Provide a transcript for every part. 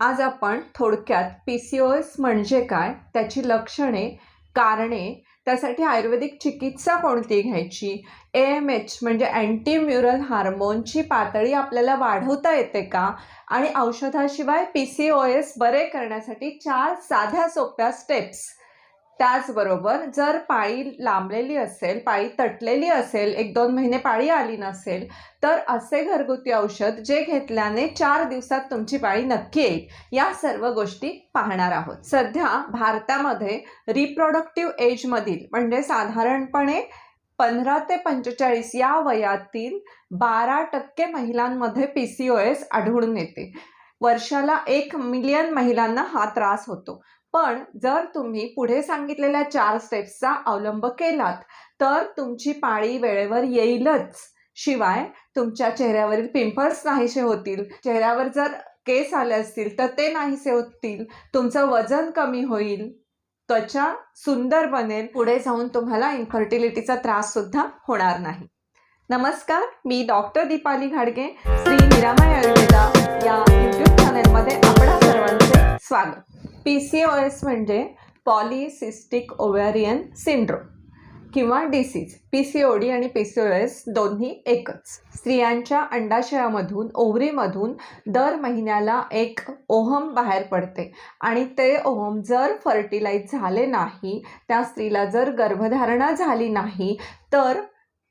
आज आपण थोडक्यात पी सी ओ एस म्हणजे काय त्याची लक्षणे कारणे त्यासाठी आयुर्वेदिक चिकित्सा कोणती घ्यायची ए एम एच म्हणजे अँटीम्युरल हार्मोनची पातळी आपल्याला वाढवता येते का आणि औषधाशिवाय पी सी ओ एस बरे करण्यासाठी चार साध्या सोप्या स्टेप्स त्याचबरोबर जर पाळी लांबलेली असेल पाळी तटलेली असेल एक दोन महिने पाळी आली नसेल तर असे घरगुती औषध जे घेतल्याने चार दिवसात तुमची पाळी नक्की येईल. या सर्व गोष्टी पाहणार आहोत. सध्या भारतामध्ये रिप्रोडक्टिव्ह एजमधील म्हणजे साधारणपणे पंधरा ते पंचेचाळीस या वयातील बारा टक्के महिलांमध्ये पी सी ओ एस आढळून येते. वर्षाला एक मिलियन महिलांना हा त्रास होतो. पण जर तुम्ही पुढे सांगितलेल्या चार स्टेप्सचा अवलंब केलात तर तुमची पाळी वेळेवर येईलच. शिवाय तुमच्या चेहऱ्यावरील पिंपल्स नाहीसे होतील. चेहऱ्यावर जर केस आले असतील तर ते नाहीसे होतील. तुमचं वजन कमी होईल. त्वचा सुंदर बनेल. पुढे जाऊन तुम्हाला इन्फर्टिलिटीचा त्रास सुद्धा होणार नाही. नमस्कार मी डॉक्टर दीपाली घाडगे. श्री निरामय आयुर्वेदा या यूट्यूब चॅनलमध्ये आपणा सर्वांचे स्वागत. पी सी ओ एस म्हणजे पॉलिसिस्टिक ओव्हॅरियन सिंड्रोम किंवा disease. P C O D आणि पी सी ओ एस दोन्ही एकच. स्त्रियांच्या अंडाशयामधून ओव्हरीमधून दर महिन्याला एक ओहम बाहेर पडते आणि ते ओहम जर फर्टिलाईज झाले नाही त्या स्त्रीला जर गर्भधारणा झाली नाही तर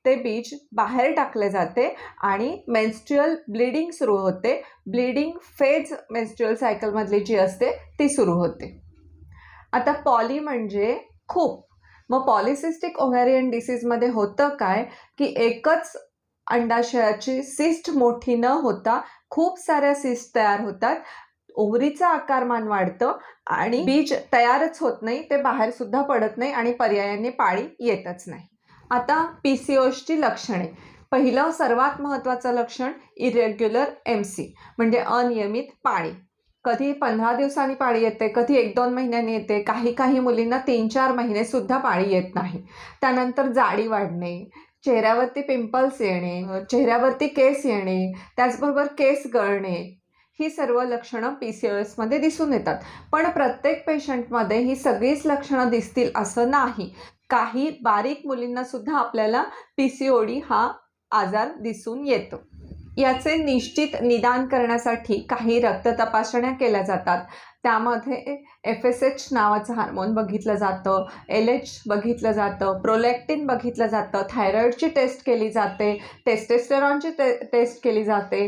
ते बीज बाहेर टाकले जाते आणि मेन्स्ट्रुअल ब्लिडिंग सुरू होते. ब्लिडिंग फेज मेन्स्ट्रुअल सायकलमधली जी असते ती सुरू होते. आता पॉली म्हणजे खूप. मग पॉलिसिस्टिक ओव्हॅरियन डिसीजमध्ये होतं काय? की एकच अंडाशयाची सिस्ट मोठी न होता खूप साऱ्या सिस्ट तयार होतात. ओव्हरीचं आकारमान वाढतं आणि बीज तयारच होत नाही ते बाहेर सुद्धा पडत नाही आणि पर्यायाने पाळी येतच नाही. आता पी सी ओची लक्षणे. पहिलं सर्वात महत्त्वाचं लक्षण इरेग्युलर एम सी म्हणजे अनियमित पाळी कधी पंधरा दिवसांनी पाळी येते कधी एक दोन महिन्यांनी येते काही काही मुलींना तीन चार महिने सुद्धा पाळी येत नाही. त्यानंतर जाडी वाढणे चेहऱ्यावरती पिंपल्स येणे चेहऱ्यावरती केस येणे त्याचबरोबर केस गळणे ही सर्व लक्षणं पी सी ओ एसमध्ये दिसून येतात. पण प्रत्येक पेशंटमध्ये ही सगळीच लक्षणं दिसतील असं नाही. काही बारीक मुलींना सुद्धा आपल्याला पी सी ओ डी हा आजार दिसून येतो. याचे निश्चित निदान करण्यासाठी काही रक्त तपासण्या केल्या जातात. त्यामध्ये एफ एस एच नावाचं हार्मोन बघितलं जातं एल एच बघितलं जातं प्रोलॅक्टिन बघितलं जातं थायरॉईडची टेस्ट केली जाते टेस्टेस्टेरॉनची टे टेस्ट केली जाते.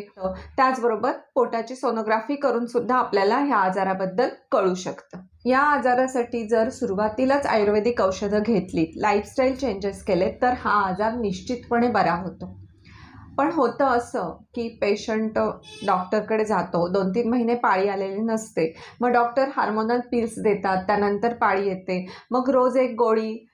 त्याचबरोबर पोटाची सोनोग्राफी करून सुद्धा आपल्याला ह्या आजाराबद्दल कळू शकतं. या आजारासाठी जर सुरुवातीलाच आयुर्वेदिक औषधं घेतलीत लाईफस्टाईल चेंजेस केले तर हा आजार निश्चितपणे बरा होतो. पण होतं असं की पेशंट डॉक्टरकडे जातो. दोन तीन महिने पाळी आलेली नसते. मग डॉक्टर हार्मोनल पिल्स देतात त्यानंतर पाळी येते. मग रोज एक गोळी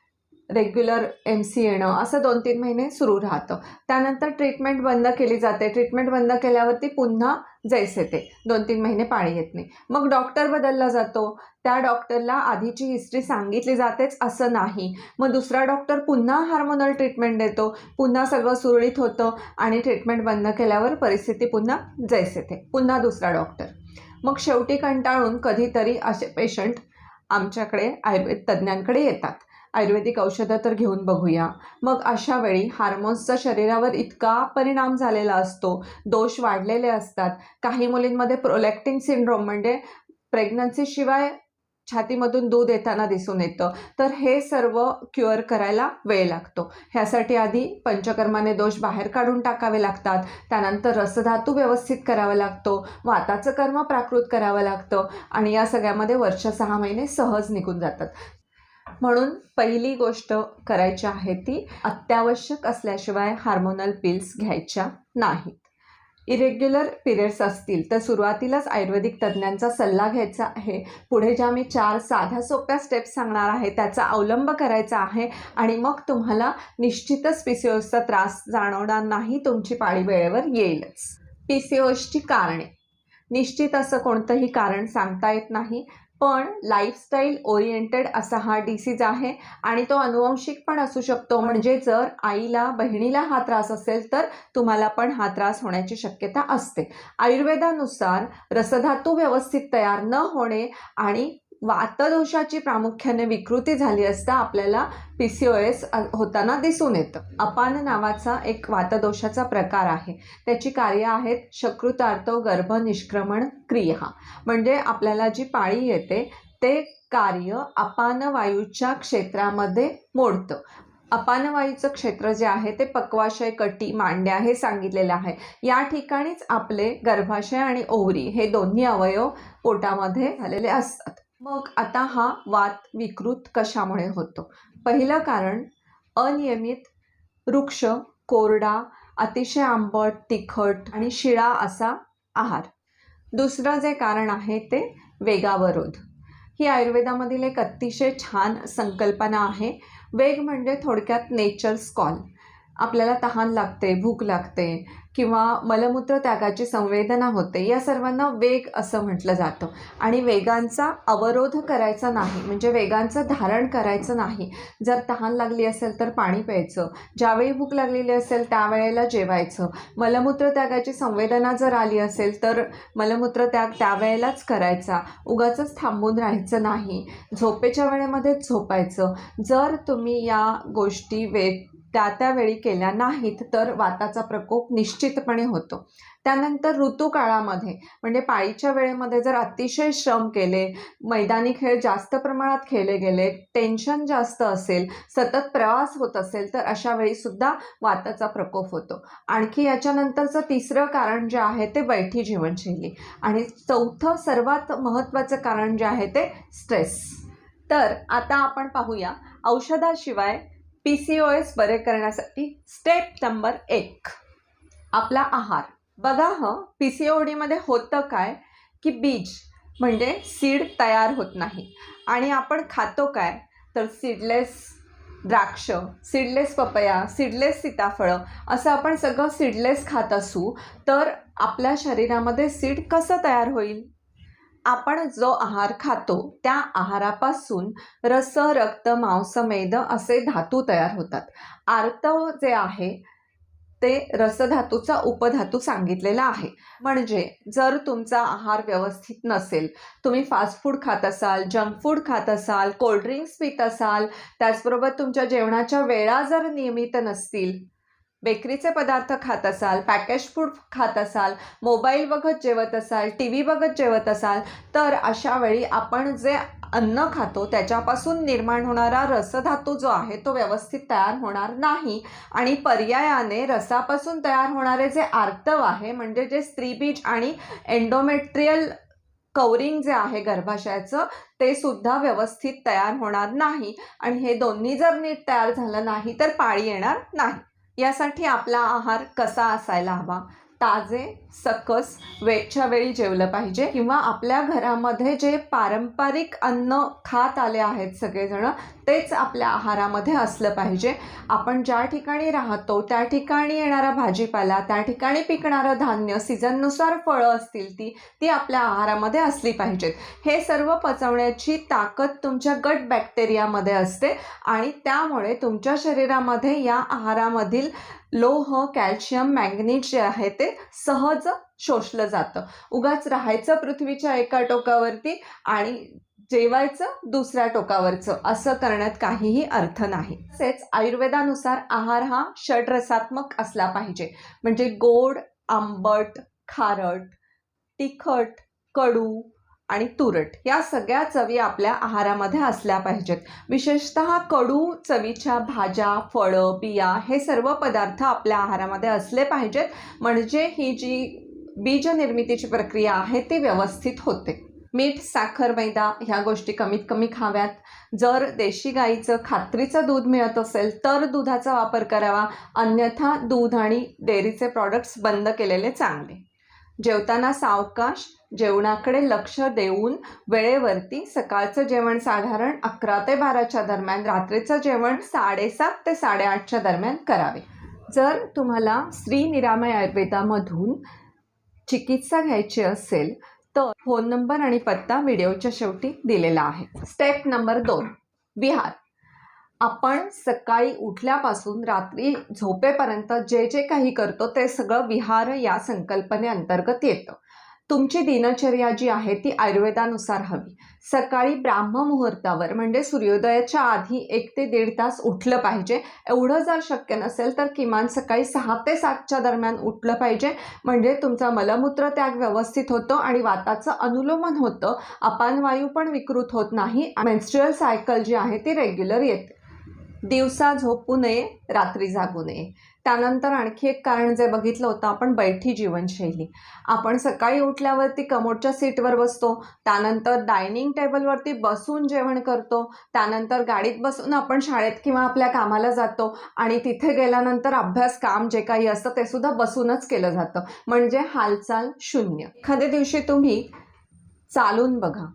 रेग्युलर एम सी येणं असं दोन तीन महिने सुरू राहतं. त्यानंतर ट्रीटमेंट बंद केली जाते. ट्रीटमेंट बंद केल्यावरती पुन्हा जैसे ते. दोन तीन महिने पाळी येत नाही. मग डॉक्टर बदलला जातो. त्या डॉक्टरला आधीची हिस्ट्री सांगितली जातेच असं नाही. मग दुसरा डॉक्टर पुन्हा हार्मोनल ट्रीटमेंट देतो. पुन्हा सगळं सुरळीत होतं आणि ट्रीटमेंट बंद केल्यावर परिस्थिती पुन्हा जैसे ते पुन्हा दुसरा डॉक्टर मग शेवटी कंटाळून कधीतरी असे पेशंट आमच्याकडे आयुर्वेद तज्ज्ञांकडे येतात. आयुर्वेदिक औषधं तर घेऊन बघूया. मग अशा वेळी हार्मोन्सचा शरीरावर इतका परिणाम झालेला असतो दोष वाढलेले असतात. काही मुलींमध्ये प्रोलॅक्टिन सिंड्रोम म्हणजे प्रेग्नन्सीशिवाय छातीमधून दूध येताना दिसून येतं. तर हे सर्व क्युअर करायला वेळ लागतो. ह्यासाठी आधी पंचकर्माने दोष बाहेर काढून टाकावे लागतात. त्यानंतर रसधातू व्यवस्थित करावा लागतो. वाताचं कर्म प्राकृत करावं लागतं. आणि या सगळ्यामध्ये वर्ष सहा महिने सहज निघून जातात. म्हणून पहिली गोष्ट करायची आहे ती अत्यावश्यक असल्याशिवाय हार्मोनल पिल्स घ्यायच्या नाहीत. इरेग्युलर पिरियड्स असतील तर सुरुवातीलाच आयुर्वेदिक तज्ज्ञांचा सल्ला घ्यायचा आहे. पुढे ज्या मी चार साध्या सोप्या स्टेप्स सांगणार आहे त्याचा अवलंब करायचा आहे आणि मग तुम्हाला निश्चितच पी सी ओसचा त्रास जाणवणार नाही तुमची पाळी वेळेवर येईलच. पी सी ओसची कारणे. निश्चित असं कोणतंही कारण सांगता येत नाही. पण लाईफस्टाईल ओरिएंटेड असा हा डिसीज आहे आणि तो अनुवंशिक पण असू शकतो. म्हणजे जर आईला बहिणीला हा त्रास असेल तर तुम्हाला पण हा त्रास होण्याची शक्यता असते. आयुर्वेदानुसार रसधातू व्यवस्थित तयार न होणे आणि वातदोषाची प्रामुख्याने विकृती झाली असता आपल्याला पी सी ओ एस होताना दिसून येतं. अपान नावाचा एक वातदोषाचा प्रकार आहे. त्याची कार्य आहेत शकृतार्थ गर्भ निष्क्रमण क्रिया. म्हणजे आपल्याला जी पाळी येते ते कार्य अपान वायूच्या क्षेत्रामध्ये मोडतं. अपानवायूचं क्षेत्र जे आहे ते पक्वाशय कटी मांड्या हे सांगितलेलं आहे. या ठिकाणीच आपले गर्भाशय आणि ओवरी हे दोन्ही अवयव पोटामध्ये झालेले असतात. मग आता हा वात विकृत कशामुळे होतो? पहिलं कारण अनियमित वृक्ष कोरडा अतिशय आंबट तिखट आणि शिळा असा आहार. दुसरं जे कारण आहे ते वेगावरोध ही आयुर्वेदामधील एक अतिशय छान संकल्पना आहे. वेग म्हणजे थोडक्यात नेचर्स कॉल आपल्याला तहान लागते भूक लागते किंवा मलमूत्र त्यागाची संवेदना होते या सर्वांना वेग असं म्हटलं जातं. आणि वेगांचा अवरोध करायचा नाही म्हणजे वेगांचं धारण करायचं नाही. जर तहान लागली असेल तर पाणी प्यायचं ज्यावेळी भूक लागलेली असेल त्यावेळेला जेवायचं. मलमूत्र त्यागाची संवेदना जर आली असेल तर मलमूत्र त्याग त्यावेळेलाच करायचा. उगाच थांबून राहायचं नाही. झोपेच्या वेळेमध्येच झोपायचं. जर तुम्ही या गोष्टी वेग त्या त्यावेळी केल्या नाहीत तर वाताचा प्रकोप निश्चितपणे होतो. त्यानंतर ऋतूकाळामध्ये म्हणजे पाळीच्या वेळेमध्ये जर अतिशय श्रम केले मैदानी खेळ जास्त प्रमाणात खेळले गेले टेन्शन जास्त असेल सतत प्रवास होत असेल तर अशा वेळीसुद्धा वाताचा प्रकोप होतो. आणखी याच्यानंतरचं तिसरं कारण जे आहे ते बैठी जीवनशैली. आणि चौथं सर्वात महत्त्वाचं कारण जे आहे ते स्ट्रेस तर आता आपण पाहूया औषधाशिवाय पी सी ओ एस बरे करण्यासाठी स्टेप नंबर एक. आपला आहार. बघा हं पी सी ओ डीमध्ये होतं काय? की बीज म्हणजे सीड तयार होत नाही. आणि आपण खातो काय? तर सीडलेस द्राक्ष सीडलेस पपया सीडलेस सीताफळं असं आपण सगळं सीडलेस खात असू तर आपल्या शरीरामध्ये सीड कसं तयार होईल? आपण जो आहार खातो त्या आहारापासून रस रक्त मांस मेद असे धातू तयार होतात. आर्तव जे आहे ते रसधातूचा उपधातू सांगितलेला आहे. म्हणजे जर तुमचा आहार व्यवस्थित नसेल तुम्ही फास्ट फूड खात असाल जंक फूड खात असाल कोल्ड्रिंक्स पित असाल त्याचबरोबर तुमच्या जेवणाच्या वेळा जर नियमित नसतील बेकरीचे पदार्थ खात असाल पॅकेज फूड खात असाल मोबाईल बघत जेवत असाल टी व्ही बघत जेवत असाल तर अशा वेळी आपण जे अन्न खातो त्याच्यापासून निर्माण होणारा रसधातू जो आहे तो व्यवस्थित तयार होणार नाही. आणि पर्यायाने रसापासून तयार होणारे जे आर्तव आहे म्हणजे जे स्त्रीबीज आणि एन्डोमेट्रियल कवरिंग जे आहे गर्भाशयाचं ते सुद्धा व्यवस्थित तयार होणार नाही. आणि हे दोन्ही जर नीट तयार झालं नाही तर पाळी येणार नाही. यासाठी आपला आहार कसा असायला हवा? ताजे सकस वेळच्या वेळी जेवलं पाहिजे. किंवा आपल्या घरामध्ये जे पारंपरिक अन्न खात आले आहेत सगळेजण तेच आपल्या आहारामध्ये असलं पाहिजे. आपण ज्या ठिकाणी राहतो त्या ठिकाणी येणारा भाजीपाला त्या ठिकाणी पिकणारं धान्य सीझननुसार फळं असतील ती ती आपल्या आहारामध्ये असली पाहिजेत. हे सर्व पचवण्याची ताकद तुमच्या गट बॅक्टेरियामध्ये असते आणि त्यामुळे तुमच्या शरीरामध्ये या आहारामधील लोह कॅल्शियम मॅंगनीज जे आहे ते सहज शोषलं जातं. उगाच राहायचं पृथ्वीच्या एका टोकावरती आणि जेवायचं दुसऱ्या टोकावरचं. असं करण्यात काहीही अर्थ नाही. तसेच आयुर्वेदानुसार आहार हा षडरसात्मक असला पाहिजे. म्हणजे गोड आंबट खारट तिखट कडू आणि तुरट या सगळ्या चवी आपल्या आहारामध्ये असल्या पाहिजेत. विशेषतः कडू चवीच्या भाज्या फळं बिया हे सर्व पदार्थ आपल्या आहारामध्ये असले पाहिजेत. म्हणजे ही जी बीज निर्मितीची प्रक्रिया आहे ती व्यवस्थित होते. मीठ साखर मैदा ह्या गोष्टी कमीत कमी खाव्यात. जर देशी गाईचं खात्रीचं दूध मिळत असेल तर दुधाचा वापर करावा. अन्यथा दूध आणि डेअरीचे प्रॉडक्ट्स बंद केलेले चांगले. जेवताना सावकाश जेवणाकडे लक्ष देऊन वेळेवरती सकाळचं जेवण साधारण अकरा ते बाराच्या दरम्यान रात्रीचं जेवण साडेसात ते साडेआठच्या दरम्यान करावे. जर तुम्हाला श्री निरामय आयुर्वेदामधून चिकित्सा घ्यायची असेल तर फोन नंबर आणि पत्ता व्हिडिओच्या शेवटी दिलेला आहे. स्टेप नंबर दोन विहार. आपण सकाळी उठल्यापासून रात्री झोपेपर्यंत जे जे काही करतो ते सगळं विहार या संकल्पने अंतर्गत येतं. तुमची दिनचर्या जी आहे ती आयुर्वेदानुसार हवी. सकाळी ब्राह्म मुहूर्तावर म्हणजे सूर्योदयाच्या आधी एक ते दीड तास उठलं पाहिजे. एवढं जर शक्य नसेल तर किमान सकाळी सहा ते सातच्या दरम्यान उठलं पाहिजे. म्हणजे तुमचा मलमूत्र त्याग व्यवस्थित होतो आणि वाताचं अनुलोमन होतं. अपानवायू पण विकृत होत नाही. मेन्स्ट्रुअल सायकल जी आहे ती रेग्युलर येते. दिवसा झोपू नये रात्री जागू नये. त्यानंतर आणखी एक कारण जे बघितलं होतं आपण बैठी जीवनशैली. आपण सकाळी उठल्यावरती कमोडच्या सीटवर बसतो त्यानंतर डायनिंग टेबलवरती बसून जेवण करतो त्यानंतर गाडीत बसून आपण शाळेत किंवा आपल्या कामाला जातो आणि तिथे गेल्यानंतर अभ्यास काम जे काही असतं ते सुद्धा बसूनच केलं जातं. म्हणजे हालचाल शून्य. एखाद्या दिवशी तुम्ही चालून बघा.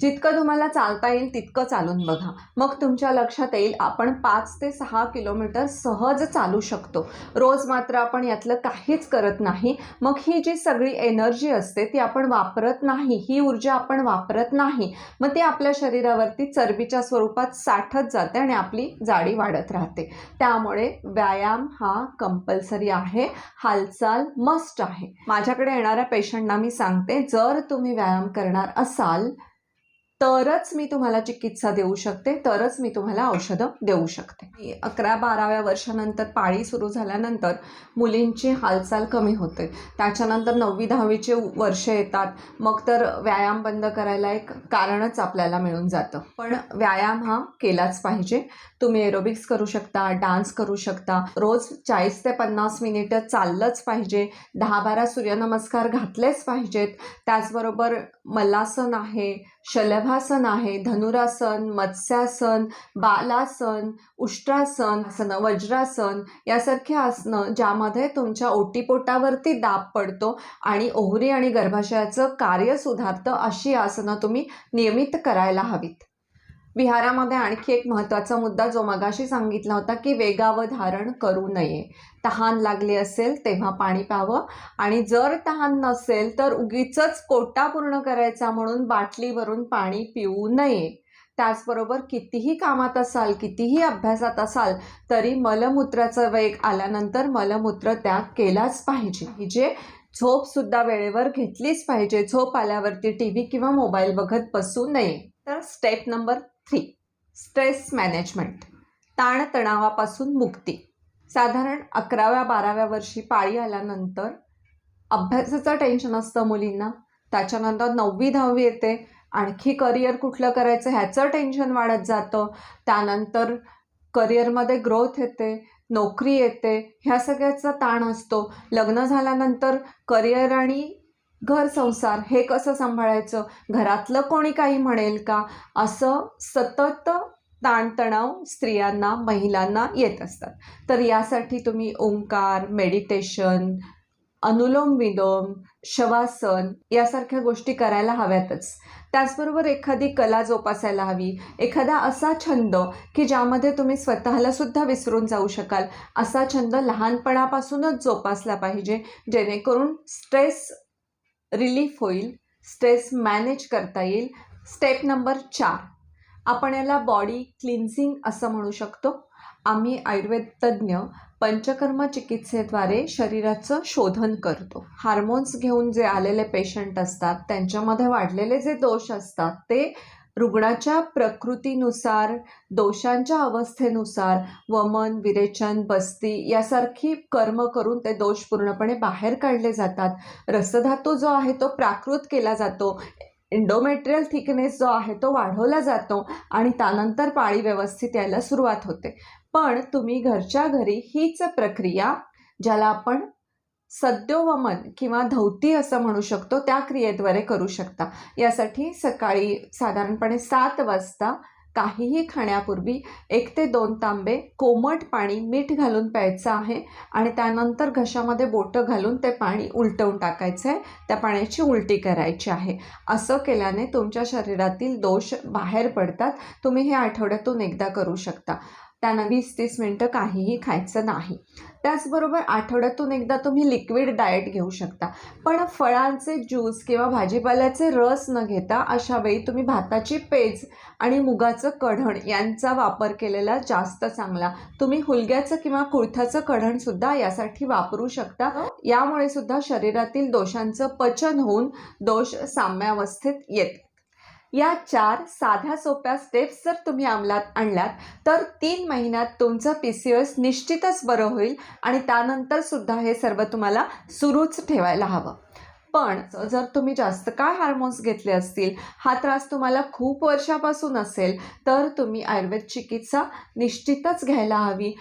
जितकं तुम्हाला चालता येईल तितकं चालून बघा. मग तुमच्या लक्षात येईल आपण पाच ते सहा किलोमीटर सहज चालू शकतो. रोज मात्र आपण यातलं काहीच करत नाही. मग ही जी सगळी एनर्जी असते ती आपण वापरत नाही. ही ऊर्जा आपण वापरत नाही. मग ती आपल्या शरीरावरती चरबीच्या स्वरूपात साठत जाते आणि आपली जाडी वाढत राहते. त्यामुळे व्यायाम हा कंपल्सरी आहे. हालचाल मस्ट आहे. माझ्याकडे येणाऱ्या पेशंटना मी सांगते जर तुम्ही व्यायाम करणार असाल तरच मी तुम्हाला चिकित्सा देऊ शकते तरच मी तुम्हाला औषधं देऊ शकते. अकरा बाराव्या वर्षानंतर पाळी सुरू झाल्यानंतर मुलींची हालचाल कमी होते. त्याच्यानंतर नववी दहावीचे वर्ष येतात. मग तर व्यायाम बंद करायला एक कारणच आपल्याला मिळून जातं. पण व्यायाम हा केलाच पाहिजे. तुम्ही एरोबिक्स करू शकता डान्स करू शकता. रोज चाळीस ते पन्नास मिनिटं चाललंच पाहिजे. दहा बारा सूर्यनमस्कार घातलेच पाहिजेत. त्याचबरोबर मलासन आहे. शलभासन आहे धनुरासन मत्स्यासन बालासन उष्ट्रासन आसनं वज्रासन यासारखी आसनं ज्यामध्ये तुमच्या ओटीपोटावरती दाब पडतो आणि ओहरी आणि गर्भाशयाचं कार्य सुधारतं अशी आसनं तुम्ही नियमित करायला हवीत. विहारामध्ये आणखी एक महत्त्वाचा मुद्दा जो मगाशी सांगितला होता की वेगावं धारण करू नये. तहान लागली असेल तेव्हा पाणी प्यावं. आणि जर तहान नसेल तर उगीच कोटा पूर्ण करायचा म्हणून बाटलीवरून पाणी पिऊ नये. त्याचबरोबर कितीही कामात असाल कितीही अभ्यासात असाल तरी मलमूत्राचा वेग आल्यानंतर मलमूत्र त्याग केलाच पाहिजे. जे झोपसुद्धा वेळेवर घेतलीच पाहिजे. झोप आल्यावरती टी व्ही किंवा मोबाईल बघत बसू नये. तर step number three stress management ताणतणावापासून मुक्ती. साधारण अकराव्या बाराव्या वर्षी पाळी आल्यानंतर अभ्यासाचं टेन्शन असतं मुलींना. त्याच्यानंतर नववी दहावी येते. आणखी करिअर कुठलं करायचं ह्याचं टेन्शन वाढत जातं. त्यानंतर करिअरमध्ये ग्रोथ येते नोकरी येते. ह्या सगळ्याचा ताण असतो. लग्न झाल्यानंतर करिअर आणि घर संसार हे कसं सांभाळायचं? घरातलं कोणी काही म्हणेल का? असं सतत ताणतणाव स्त्रियांना महिलांना येत असतात. तर यासाठी तुम्ही ओंकार मेडिटेशन अनुलोम विलोम शवासन यासारख्या गोष्टी करायला हव्यातच. त्याचबरोबर एखादी कला जोपासायला हवी. एखादा असा छंद की ज्यामध्ये तुम्ही स्वतःला सुद्धा विसरून जाऊ शकाल. असा छंद लहानपणापासूनच जोपासला पाहिजे जेणेकरून स्ट्रेस रिलीफ होईल स्ट्रेस मॅनेज करता येईल. स्टेप नंबर चार. आपण याला बॉडी क्लिन्झिंग असं म्हणू शकतो. आम्ही आयुर्वेद तज्ज्ञ पंचकर्म चिकित्सेद्वारे शरीराचं शोधन करतो. हार्मोन्स घेऊन जे आलेले पेशंट असतात त्यांच्यामध्ये वाढलेले जे दोष असतात ते रुग्णाच्या प्रकृतीनुसार दोषांच्या अवस्थेनुसार वमन विरेचन बस्ती यासारखी कर्म करून ते दोष पूर्णपणे बाहेर काढले जातात. रसधातू जो आहे तो प्राकृत केला जातो. इंडोमेट्रियल थिकनेस जो आहे तो वाढवला जातो आणि त्यानंतर पाळी व्यवस्थित यायला सुरुवात होते. पण तुम्ही घरच्या घरी हीच प्रक्रिया ज्याला आपण सद्योवमन किंवा धौती असं म्हणू शकतो त्या क्रियेद्वारे करू शकता. यासाठी सकाळी साधारणपणे सात वाजता काहीही खाण्यापूर्वी एक ते दोन तांबे कोमट पाणी मीठ घालून प्यायचं आहे आणि त्यानंतर घशामध्ये बोटं घालून ते पाणी उलटवून टाकायचं आहे. त्या पाण्याची उलटी करायची आहे. असं केल्याने तुमच्या शरीरातील दोष बाहेर पडतात. तुम्ही हे आठवड्यातून एकदा करू शकता. त्यांना वीस तीस मिनटं काहीही खायचं नाही. त्याचबरोबर आठवड्यातून एकदा तुम्ही लिक्विड डाएट घेऊ शकता. पण फळांचे ज्यूस किंवा भाजीपाल्याचे रस न घेता अशा वेळी तुम्ही भाताची पेज आणि मुगाचं कढण यांचा वापर केलेला जास्त चांगला. तुम्ही हुलग्याचं किंवा कुळथाचं कढणसुद्धा यासाठी वापरू शकता. यामुळे सुद्धा शरीरातील दोषांचं पचन होऊन दोष साम्यावस्थेत येते या चार साध्या सोप्या स्टेप्स जर तुम्ही अंमलात आणल्यात तर तीन महिन्यात तुमचं पी सी एस निश्चितच बरं होईल आणि त्यानंतरसुद्धा हे सर्व तुम्हाला सुरूच ठेवायला हवं. पण जर तुम्ही जास्त काळ हार्मोन्स घेतले असतील हा त्रास तुम्हाला खूप वर्षापासून असेल तर तुम्ही आयुर्वेद चिकित्सा निश्चितच घ्यायला हवी.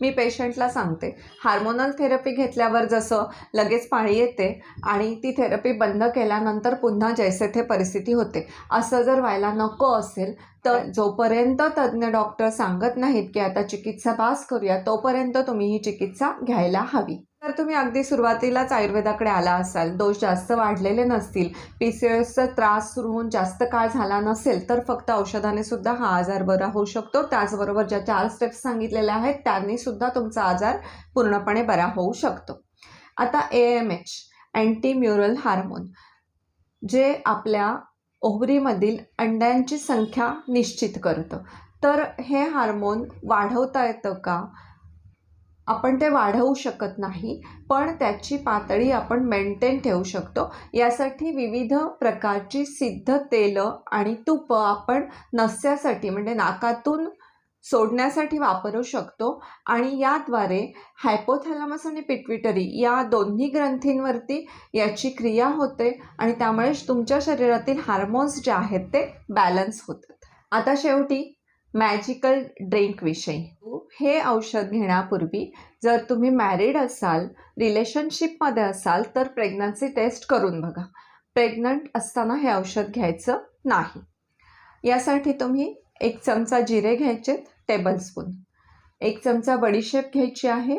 मी पेशंटला सांगते हार्मोनल थेरपी घेतल्यावर जसं लगेच पाळी येते आणि ती थेरपी बंद केल्यानंतर पुन्हा जैसे थे परिस्थिती होते. असं जर व्हायला नको असेल तर जोपर्यंत तज्ज्ञ डॉक्टर सांगत नाहीत की आता चिकित्सा पास करूया तोपर्यंत तुम्ही ही चिकित्सा घ्यायला हवी. तर तुम्ही अगदी सुरुवातीलाच आयुर्वेदाकडे आला असाल दोष जास्त वाढलेले नसतील पी सी एसचा त्रास सुरू होऊन जास्त काळ झाला नसेल तर फक्त औषधाने सुद्धा हा आजार बरा होऊ शकतो. त्याचबरोबर ज्या चार स्टेप्स सांगितलेल्या आहेत त्यांनी सुद्धा तुमचा आजार पूर्णपणे बरा होऊ शकतो. आता A M H antimullerian hormone जे आपल्या ओहरीमधील अंड्यांची संख्या निश्चित करतं. तर हे हार्मोन वाढवता येतं का? आपण ते वाढवू शकत नाही पण त्याची पातळी आपण मेंटेन ठेवू शकतो. यासाठी विविध प्रकारची सिद्ध तेलं आणि तुपं आपण नस्यासाठी म्हणजे नाकातून सोडण्यासाठी वापरू शकतो. आणि याद्वारे हायपोथॅलॅमस आणि पिट्विटरी या दोन्ही ग्रंथींवरती याची क्रिया होते आणि त्यामुळे तुमच्या शरीरातील हार्मोन्स जे आहेत ते बॅलन्स होतात. आता शेवटी मॅजिकल ड्रिंकविषयी हे औषध घेण्यापूर्वी जर तुम्ही मॅरिड असाल रिलेशनशिपमध्ये असाल तर प्रेग्नन्सी टेस्ट करून बघा. प्रेग्नंट असताना हे औषध घ्यायचं नाही. यासाठी तुम्ही एक चमचा जिरे घ्यायचे टेबलस्पून एक चमचा बडीशेप घ्यायची आहे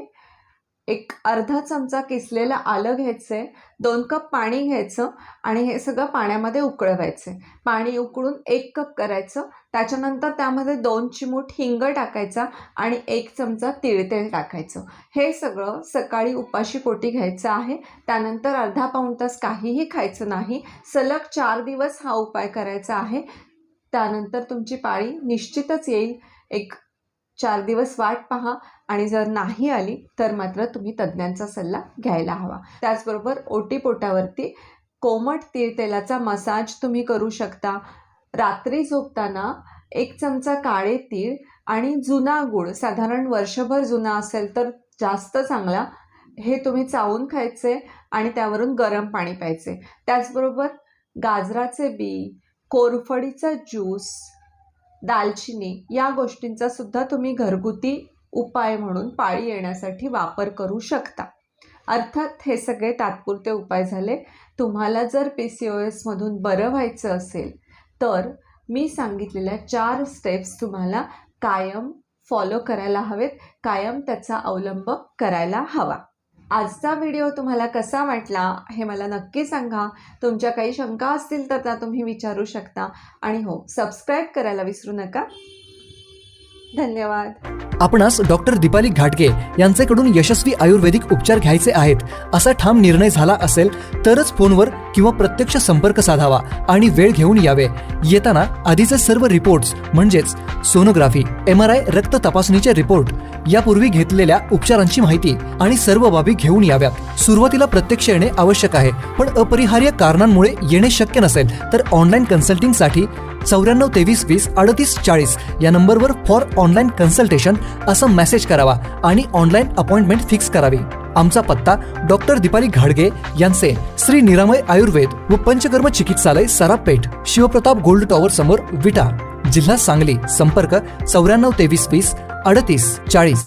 एक अर्धा चमचा किसलेलं आलं घ्यायचं आहे दोन कप पाणी घ्यायचं आणि हे सगळं पाण्यामध्ये उकळवायचं पाणी उकळून एक कप करायचं त्याच्यानंतर त्यामध्ये दोन चिमूट हिंग टाकायचा आणि एक चमचा तिळतेल टाकायचं. हे सगळं सकाळी उपाशी पोटी घ्यायचं आहे. त्यानंतर अर्धा पाऊण तास काहीही खायचं नाही. सलग चार दिवस हा उपाय करायचा आहे. त्यानंतर तुमची पाळी निश्चितच येईल. एक चार दिवस वाट पहा आणि जर नाही आली तर मात्र तुम्ही तज्ज्ञांचा सल्ला घ्यायला हवा. त्याचबरोबर ओटीपोटावरती कोमट तीळ तेलाचा मसाज तुम्ही करू शकता. रात्री झोपताना एक चमचा काळे तीळ आणि जुना गूळ साधारण वर्षभर जुना असेल तर जास्त चांगला हे तुम्ही चावून खायचे आणि त्यावरून गरम पाणी प्यायचे. त्याचबरोबर गाजराचे बी कोरफडीचा ज्यूस दालचिनी या गोष्टींचा सुद्धा तुम्ही घरगुती उपाय म्हणून पाळी येण्यासाठी वापर करू शकता. अर्थात हे सगळे तात्पुरते उपाय झाले. तुम्हाला जर पी सी ओ एसमधून बरं व्हायचं असेल तर मी सांगितलेल्या चार स्टेप्स तुम्हाला कायम फॉलो करायला हवेत कायम त्याचा अवलंब करायला हवा. आजचा व्हिडिओ तुम्हाला कसा वाटला हे मला नक्की सांगा. तुमच्या काही शंका असतील तर त्या तुम्ही विचारू शकता. आणि हो सबस्क्राईब करायला विसरू नका. धन्यवाद. आपणास डॉक्टर दीपाली घाटगे यांच्याकडून यशस्वी आयुर्वेदिक उपचार घ्यायचे आहेत असा ठाम निर्णय झाला असेल तरच फोनवर किंवा प्रत्यक्ष संपर्क साधावा आणि वेळ घेऊन यावे. येताना आधीचे सर्व रिपोर्ट्स म्हणजेच सोनोग्राफी एम आर आय रक्त तपासणीचे रिपोर्ट यापूर्वी घेतलेल्या उपचारांची माहिती आणि सर्व बाबी घेऊन याव्यात. सुरुवातीला प्रत्यक्ष येणे आवश्यक आहे पण अपरिहार्य कारणांमुळे येणे शक्य नसेल तर ऑनलाईन कन्सल्टिंगसाठी चौऱ्याण्णव तेवीस वीस अडतीस चाळीस या नंबरवर फॉर ऑनलाईन कन्सल्टेशन असं मेसेज करावा आणि ऑनलाईन अपॉइंटमेंट फिक्स करावी. आमचा पत्ता डॉक्टर दीपाली घाडगे यांचे श्री निरामय आयुर्वेद व पंचकर्म चिकित्सालय सरापेठ शिवप्रताप गोल्ड टॉवर समोर विटा. जिल्हा सांगली संपर्क चौऱ्याण्णव तेवीस वीस अडतीस चाळीस.